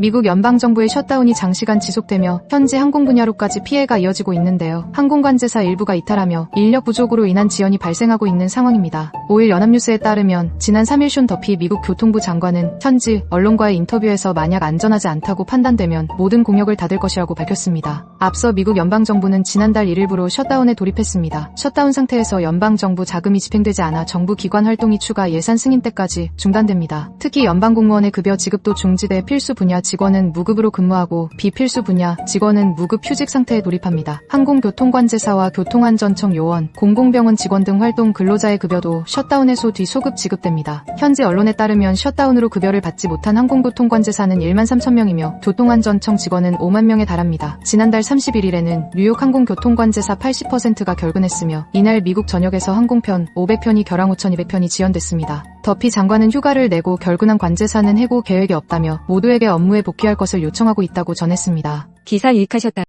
미국 연방정부의 셧다운이 장시간 지속되며 현지 항공 분야로까지 피해가 이어지고 있는데요. 항공관제사 일부가 이탈하며 인력 부족으로 인한 지연이 발생하고 있는 상황입니다. 5일 연합뉴스에 따르면 지난 3일 숀 더피 미국 교통부 장관은 현지 언론과의 인터뷰에서 만약 안전하지 않다고 판단되면 모든 공역을 닫을 것이라고 밝혔습니다. 앞서 미국 연방정부는 지난달 1일부로 셧다운에 돌입했습니다. 셧다운 상태에서 연방정부 자금이 집행되지 않아 정부 기관 활동이 추가 예산 승인 때까지 중단됩니다. 특히 연방공무원의 급여 지급도 중지돼 필수 분야 직원은 무급으로 근무하고 비필수 분야 직원은 무급 휴직 상태에 돌입합니다. 항공교통관제사와 교통안전청 요원, 공공병원 직원 등 활동 근로자의 급여도 셧다운 해소 뒤 소급 지급됩니다. 현지 언론에 따르면 셧다운으로 급여를 받지 못한 항공교통관제사는 1만 3천 명이며 교통안전청 직원은 5만 명에 달합니다. 지난달 31일에는 뉴욕 항공교통관제사 80%가 결근했으며 이날 미국 전역에서 항공편 500편이 결항 5,200편이 지연됐습니다. 더피 장관은 휴가를 내고 결근한 관제사는 해고 계획이 없다며 모두에게 업무에 복귀할 것을 요청하고 있다고 전했습니다. 기사 읽하셨다.